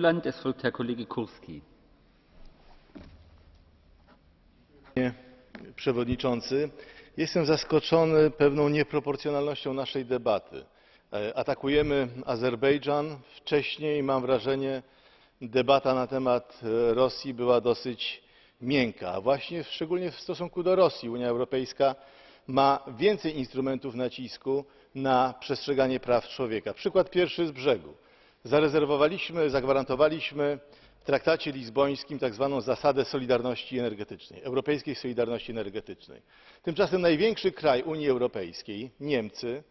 Wieland. Es folgt Herr Kollege Kurski. Panie przewodniczący! jestem zaskoczony pewną nieproporcjonalnością naszej debaty. E, atakujemy azerbejdżan wcześniej mam wrażenie debata na temat e, rosji była dosyć miękka a właśnie szczególnie w stosunku do rosji unia europejska ma więcej instrumentów nacisku na przestrzeganie praw człowieka. przykład pierwszy z brzegu zarezerwowaliśmy zagwarantowaliśmy w traktacie lizbońskim tak zwaną zasadę solidarności energetycznej europejskiej solidarności energetycznej. tymczasem największy kraj unii europejskiej niemcy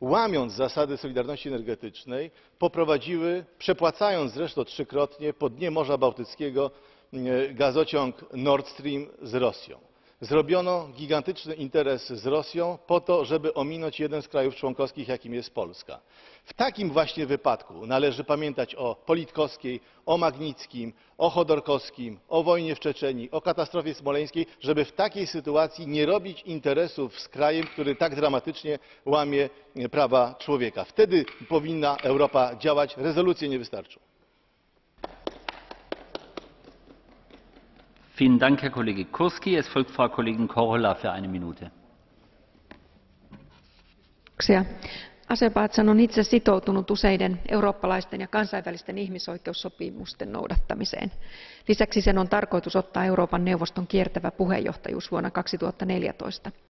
łamiąc zasady solidarności energetycznej poprowadziły przepłacając zresztą trzykrotnie po dnie morza bałtyckiego e, gazociąg nord stream z rosją zrobiono gigantyczny interes z rosją po to żeby ominąć jeden z krajów członkowskich jakim jest polska. w takim właśnie wypadku należy pamiętać o politkowskiej o magnickim o chodorkowskim o wojnie w czeczenii o katastrofie smoleńskiej żeby w takiej sytuacji nie robić interesów z krajem który tak dramatycznie łamie prawa człowieka. wtedy powinna europa działać rezolucje nie wystarczą. Vielen Dank, Herr Kollege Kurski. Es folgt Frau Kollegin für eine Minute. Azerbaidžan on itse sitoutunut useiden eurooppalaisten ja kansainvälisten ihmisoikeussopimusten noudattamiseen. Lisäksi sen on tarkoitus ottaa Euroopan neuvoston kiertävä puheenjohtajuus vuonna 2014.